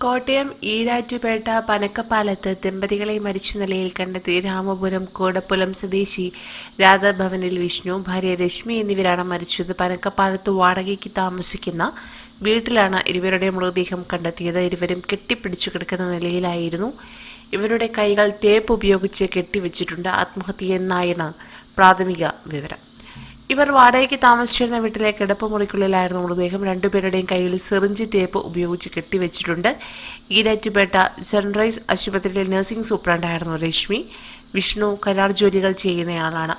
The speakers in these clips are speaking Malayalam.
കോട്ടയം ഈരാറ്റുപേട്ട പനക്കപ്പാലത്ത് ദമ്പതികളെ മരിച്ച നിലയിൽ കണ്ടെത്തി രാമപുരം കോടപ്പുലം സ്വദേശി രാധാഭവനിൽ വിഷ്ണു ഭാര്യ രശ്മി എന്നിവരാണ് മരിച്ചത്. പനക്കപ്പാലത്ത് വാടകയ്ക്ക് താമസിക്കുന്ന വീട്ടിലാണ് ഇരുവരുടെ മൃതദേഹം കണ്ടെത്തിയത്. ഇരുവരും കെട്ടിപ്പിടിച്ചു കിടക്കുന്ന നിലയിലായിരുന്നു. ഇവരുടെ കൈകൾ ടേപ്പ് ഉപയോഗിച്ച് കെട്ടിവെച്ചിട്ടുണ്ട്. ആത്മഹത്യയെന്നായാണ് പ്രാഥമിക വിവരം. ഇവർ വാടകയ്ക്ക് താമസിച്ചിരുന്ന വീട്ടിലെ കിടപ്പുമുറിക്കുള്ളിലായിരുന്നു മൃതദേഹം. രണ്ടുപേരുടെയും കയ്യിൽ സിറിഞ്ച് ടേപ്പ് ഉപയോഗിച്ച് കെട്ടിവെച്ചിട്ടുണ്ട്. ഈരാറ്റുപേട്ട സൺറൈസ് ആശുപത്രിയിലെ നഴ്സിംഗ് സൂപ്രണ്ടായിരുന്നു രശ്മി. വിഷ്ണു കരാർ ജോലികൾ ചെയ്യുന്നയാളാണ്.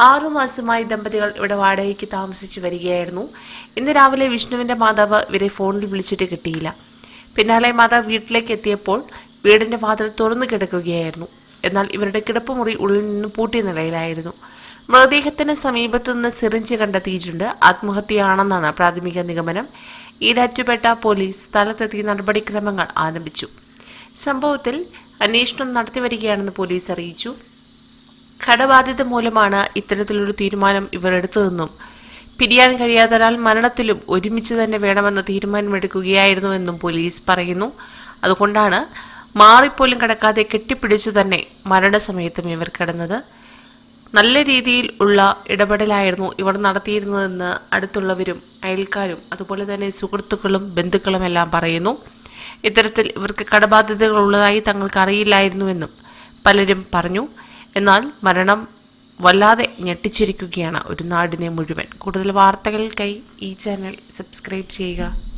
ആറുമാസമായി ദമ്പതികൾ ഇവിടെ വാടകയ്ക്ക് താമസിച്ചു വരികയായിരുന്നു. ഇന്ന് രാവിലെ വിഷ്ണുവിന്റെ മാതാവ് ഇവരെ ഫോണിൽ വിളിച്ചിട്ട് കിട്ടിയില്ല. പിന്നാലെ മാതാവ് വീട്ടിലേക്ക് എത്തിയപ്പോൾ വീടിന്റെ വാതിൽ തുറന്നു കിടക്കുകയായിരുന്നു. എന്നാൽ ഇവരുടെ കിടപ്പുമുറി ഉള്ളിൽ നിന്ന് പൂട്ടിയ നിലയിലായിരുന്നു. മൃതദേഹത്തിന് സമീപത്തുനിന്ന് സിറിഞ്ച് കണ്ടെത്തിയിട്ടുണ്ട്. ആത്മഹത്യയാണെന്നാണ് പ്രാഥമിക നിഗമനം. ഈരാറ്റുപേട്ട പോലീസ് സ്ഥലത്തെത്തി നടപടിക്രമങ്ങൾ ആരംഭിച്ചു. സംഭവത്തിൽ അന്വേഷണം നടത്തിവരികയാണെന്ന് പോലീസ് അറിയിച്ചു. കടബാധ്യത മൂലമാണ് ഇത്തരത്തിലൊരു തീരുമാനം ഇവർ എടുത്തതെന്നും പിരിയാൻ കഴിയാത്തതിനാൽ മരണത്തിലും ഒരുമിച്ച് തന്നെ വേണമെന്ന തീരുമാനമെടുക്കുകയായിരുന്നുവെന്നും പോലീസ് പറയുന്നു. അതുകൊണ്ടാണ് മാറിപ്പോലും കടക്കാതെ കെട്ടിപ്പിടിച്ചു തന്നെ മരണസമയത്തും ഇവർ കിടന്നത്. നല്ല രീതിയിൽ ഉള്ള ഇടപെടലായിരുന്നു ഇവർ നടത്തിയിരുന്നതെന്ന് അടുത്തുള്ളവരും അയൽക്കാരും അതുപോലെ തന്നെ സുഹൃത്തുക്കളും ബന്ധുക്കളും എല്ലാം പറയുന്നു. ഇത്തരത്തിൽ ഇവർക്ക് കടബാധ്യതകൾ ഉള്ളതായി തങ്ങൾക്ക് അറിയില്ലായിരുന്നുവെന്നും പലരും പറഞ്ഞു. എന്നാൽ മരണം വല്ലാതെ ഞെട്ടിച്ചിരിക്കുകയാണ് ഒരു നാടിനെ മുഴുവൻ. കൂടുതൽ വാർത്തകൾക്കായി ഈ ചാനൽ സബ്സ്ക്രൈബ് ചെയ്യുക.